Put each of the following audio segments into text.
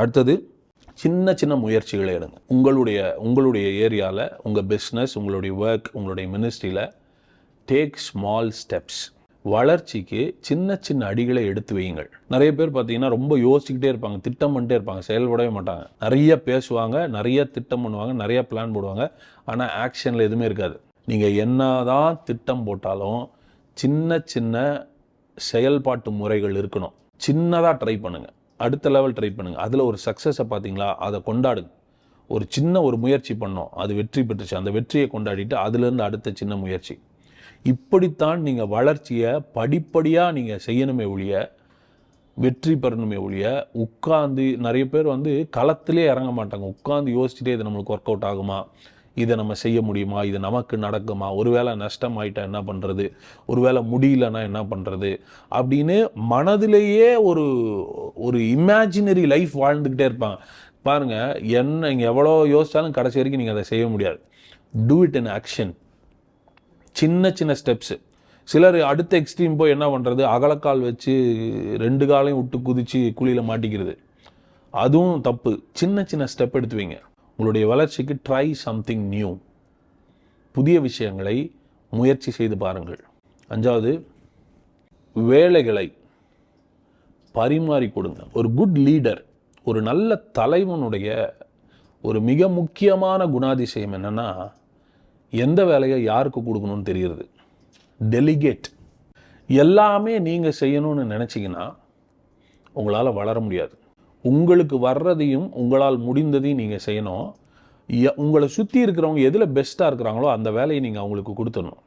அடுத்தது சின்ன சின்ன முயற்சிகளை எடுங்க. உங்களுடைய உங்களுடைய ஏரியாவில் உங்கள் பிஸ்னஸ் உங்களுடைய ஒர்க் உங்களுடைய மினிஸ்ட்ரியில் டேக் ஸ்மால் ஸ்டெப்ஸ் வளர்ச்சிக்கு சின்ன சின்ன அடிகளை எடுத்து வையுங்கள். நிறைய பேர் பார்த்தீங்கன்னா ரொம்ப யோசிச்சுக்கிட்டே இருப்பாங்க திட்டம் பண்ணிட்டே இருப்பாங்க செயல்படவே மாட்டாங்க. நிறைய பேசுவாங்க நிறைய திட்டம் பண்ணுவாங்க நிறைய பிளான் போடுவாங்க ஆனால் ஆக்ஷனில் எதுவுமே இருக்காது. நீங்கள் என்னதான் திட்டம் போட்டாலும் சின்ன சின்ன செயல்பாட்டு முறைகள் இருக்கணும். சின்னதாக ட்ரை பண்ணுங்கள் அடுத்த லெவல் ட்ரை பண்ணுங்கள் அதில் ஒரு சக்ஸஸை பார்த்தீங்களா அதை கொண்டாடுங்க. ஒரு சின்ன ஒரு முயற்சி பண்ணோம். அது வெற்றி பெற்றுச்சு. அந்த வெற்றியை கொண்டாடிட்டு அதுலேருந்து அடுத்த சின்ன முயற்சி. இப்படித்தான் நீங்கள் வளர்ச்சியை படிப்படியாக நீங்கள் செய்யணுமே ஒழிய வெற்றி பெறணுமே ஒழிய உட்காந்து நிறைய பேர் வந்து களத்திலே இறங்க மாட்டாங்க. உட்காந்து யோசிச்சுட்டே இது நம்மளுக்கு ஒர்க் அவுட் ஆகுமா? இதை நம்ம செய்ய முடியுமா? இது நமக்கு நடக்குமா? ஒருவேளை நஷ்டம் ஆயிட்டா என்ன பண்ணுறது ஒருவேளை முடியலன்னா என்ன பண்ணுறது அப்படின்னு மனதிலேயே ஒரு ஒரு இமேஜினரி லைஃப் வாழ்ந்துக்கிட்டே இருப்பாங்க. பாருங்க என்ன நீங்கள் எவ்வளோ யோசித்தாலும் கடைசி வரைக்கும் நீங்கள் அதை செய்ய முடியாது. டூ இட் இன் ஆக்ஷன் சின்ன சின்ன ஸ்டெப்ஸு சிலர் அடுத்த எக்ஸ்ட்ரீம் போய் என்ன பண்ணுறது அகலக்கால் வச்சு ரெண்டு காலையும் விட்டு குதித்து குழியில் மாட்டிக்கிறது. அதுவும் தப்பு. சின்ன சின்ன ஸ்டெப் எடுத்து வைங்க உங்களுடைய வளர்ச்சிக்கு ட்ரை சம்திங் நியூ புதிய விஷயங்களை முயற்சி செய்து பாருங்கள். அஞ்சாவது வேலைகளை பரிமாறி கொடுங்க. ஒரு குட் லீடர் ஒரு நல்ல தலைவனுடைய ஒரு மிக முக்கியமான குணாதிசயம் என்னன்னா எந்த வேலையை யாருக்கு கொடுக்கணும்னு தெரியுது டெலிகேட் எல்லாமே நீங்கள் செய்யணும்னு நினச்சிங்கன்னா உங்களால் வளர முடியாது. உங்களுக்கு வர்றதையும் உங்களால் முடிந்ததையும் நீங்கள் செய்யணும். எ- உங்களை சுற்றி இருக்கிறவங்க எதில் பெஸ்ட்டாக இருக்கிறாங்களோ அந்த வேலையை நீங்கள் அவங்களுக்கு கொடுத்துடணும்.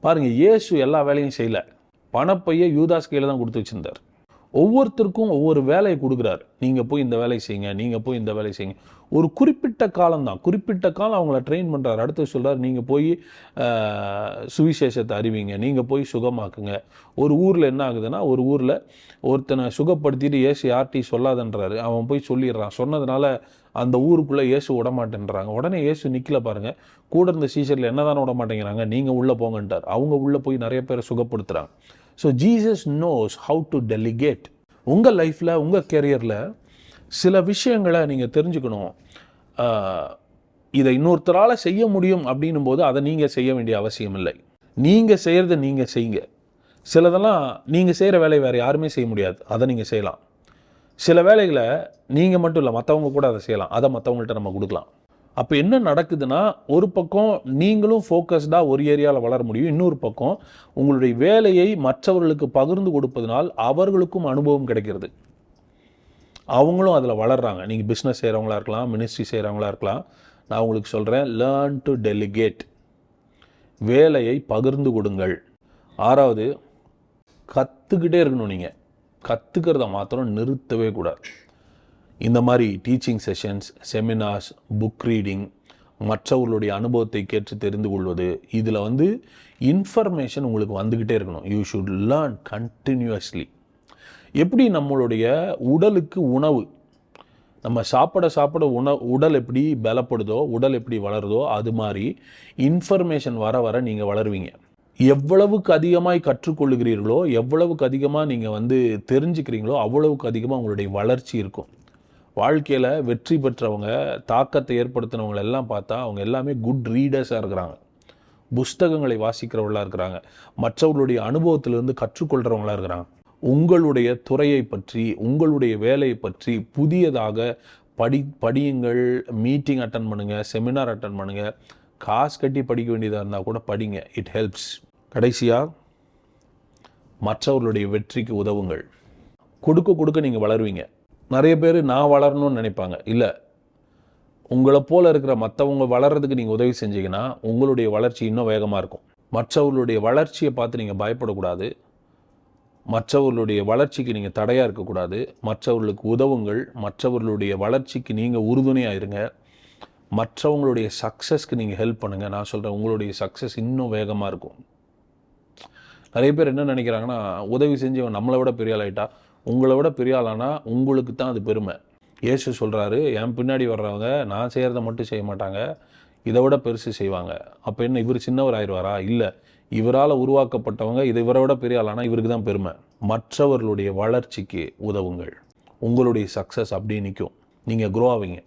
பாருங்கள் இயேசு எல்லா வேலையும் செய்யல. பணப்பையை யூதாஸ் கையில் தான் கொடுத்து வச்சிருந்தார். ஒவ்வொருத்தருக்கும் ஒவ்வொரு வேலையை கொடுக்குறாரு. நீங்கள் போய் இந்த வேலையை செய்யுங்க நீங்கள் போய் இந்த வேலையை செய்யுங்க. ஒரு குறிப்பிட்ட காலம் தான் குறிப்பிட்ட காலம் அவங்கள ட்ரெயின் பண்ணுறாரு அடுத்து சொல்கிறார் நீங்கள் போய் சுவிசேஷத்தை அறிவிங்க. நீங்கள் போய் சுகமாக்குங்க. ஒரு ஊரில் என்ன ஆகுதுன்னா ஒரு ஊரில் ஒருத்தனை சுகப்படுத்திட்டு ஏசு யார்ட்டையும் சொல்லாதன்றாரு. அவன் போய் சொல்லிடுறான். சொன்னதுனால அந்த ஊருக்குள்ளே இயேசு விட மாட்டேன்றாங்க உடனே இயேசு நிற்கல பாருங்க. கூட இருந்த சீசரில் என்னதானே விட மாட்டேங்கிறாங்க நீங்கள் உள்ளே போங்கன்ட்டார். அவங்க உள்ளே போய் நிறைய பேரை சுகப்படுத்துகிறாங்க so Jesus knows how to delegate உங்கள் லைஃப்பில் உங்கள் கெரியரில் சில விஷயங்களை நீங்கள் தெரிஞ்சுக்கணும். இதை இன்னொருத்தரால் செய்ய முடியும் அப்படின்னும் போது அதை நீங்கள் செய்ய வேண்டிய அவசியம் இல்லை. நீங்கள் செய்கிறத நீங்கள் செய்யுங்க. சிலதெல்லாம் நீங்கள் செய்கிற வேலையை வேறு யாருமே செய்ய முடியாது. அதை நீங்கள் செய்யலாம். சில வேலைகளை நீங்கள் மட்டும் இல்லை மற்றவங்க கூட அதை செய்யலாம். அதை மற்றவங்கள்ட்ட நம்ம கொடுக்கலாம். அப்போ என்ன நடக்குதுன்னா ஒரு பக்கம் நீங்களும் ஃபோக்கஸ்டாக ஒரு ஏரியாவில் வளர முடியும் இன்னொரு பக்கம் உங்களுடைய வேலையை மற்றவர்களுக்கு பகிர்ந்து கொடுப்பதனால் அவர்களுக்கும் அனுபவம் கிடைக்கிறது. அவங்களும் அதில் வளர்கிறாங்க நீங்கள் பிஸ்னஸ் செய்கிறவங்களா இருக்கலாம் மினிஸ்ட்ரி செய்கிறவங்களா இருக்கலாம். நான் உங்களுக்கு சொல்கிறேன் லேர்ன் டு டெலிகேட் வேலையை பகிர்ந்து கொடுங்கள். ஆறாவது கற்றுக்கிட்டே இருக்கணும் நீங்கள் கற்றுக்கிறத மாத்திரம் நிறுத்தவே கூடாது. இந்த மாதிரி teaching sessions seminars book reading மற்றவர்களுடைய அனுபவத்தை கேட்டு தெரிந்து கொள்வது இதில் வந்து இன்ஃபர்மேஷன் உங்களுக்கு வந்துக்கிட்டே இருக்கணும். யூ ஷுட் லேர்ன் கண்டினியூஸ்லி எப்படி நம்மளுடைய உடலுக்கு உணவு நம்ம சாப்பிட சாப்பிட உண உடல் எப்படி பலப்படுதோ உடல் எப்படி வளருதோ அது மாதிரி இன்ஃபர்மேஷன் வர வர நீங்கள் வளருவீங்க. எவ்வளவுக்கு அதிகமாக கற்றுக்கொள்ளுகிறீர்களோ எவ்வளவுக்கு அதிகமாக நீங்கள் வந்து தெரிஞ்சுக்கிறீங்களோ அவ்வளவுக்கு அதிகமாக உங்களுடைய வளர்ச்சி இருக்கும். வாழ்க்கையில் வெற்றி பெற்றவங்க தாக்கத்தை ஏற்படுத்தினவங்க எல்லாம் பார்த்தா அவங்க எல்லாமே குட் ரீடர்ஸாக இருக்கிறாங்க. புஸ்தகங்களை வாசிக்கிறவங்களா இருக்கிறாங்க. மற்றவர்களுடைய அனுபவத்திலிருந்து கற்றுக்கொள்கிறவங்களாக இருக்கிறாங்க. உங்களுடைய துறையை பற்றி உங்களுடைய வேலையை பற்றி புதியதாக படி படியுங்கள் மீட்டிங் அட்டன் பண்ணுங்கள் செமினார் அட்டன் பண்ணுங்கள் காசு கட்டி படிக்க வேண்டியதாக இருந்தால் கூட படிங்க. இட் ஹெல்ப்ஸ் கடைசியாக மற்றவர்களுடைய வெற்றிக்கு உதவுங்கள். கொடுக்க கொடுக்க நீங்கள் வளருவீங்க. நிறைய பேர் நான் வளரணும்னு நினைப்பாங்க. இல்லை உங்களை போல் இருக்கிற மற்றவங்க வளர்றதுக்கு நீங்கள் உதவி செஞ்சீங்கன்னா உங்களுடைய வளர்ச்சி இன்னும் வேகமாக இருக்கும். மற்றவர்களுடைய வளர்ச்சியை பார்த்து நீங்கள் பயப்படக்கூடாது. மற்றவர்களுடைய வளர்ச்சிக்கு நீங்கள் தடையாக இருக்கக்கூடாது. மற்றவர்களுக்கு உதவுங்கள். மற்றவர்களுடைய வளர்ச்சிக்கு நீங்கள் உறுதுணையாக இருங்க. மற்றவங்களுடைய சக்ஸஸ்க்கு நீங்கள் ஹெல்ப் பண்ணுங்கள் நான் சொல்கிறேன் உங்களுடைய சக்ஸஸ் இன்னும் வேகமாக இருக்கும். நிறைய பேர் என்ன நினைக்கிறாங்கன்னா உதவி செஞ்சவன் நம்மளை விட பெரிய ஆளாயிட்டா ஆயிட்டா உங்களை விட பெரிய ஆளானா உங்களுக்கு தான் அது பெருமை. இயேசு சொல்கிறாரு என் பின்னாடி வர்றவங்க நான் செய்கிறத மட்டும் செய்ய மாட்டாங்க இதை விட பெருசு செய்வாங்க. அப்போ என்ன இவர் சின்னவர் ஆயிடுவாரா இல்லை. இவரால் உருவாக்கப்பட்டவங்க இதை இவரை விட பெரிய ஆளானா? இவருக்கு தான் பெருமை. மற்றவர்களுடைய வளர்ச்சிக்கு உதவுங்கள். உங்களுடைய சக்ஸஸ் அப்படியே நிற்கும். நீங்கள் குரோ ஆவீங்க.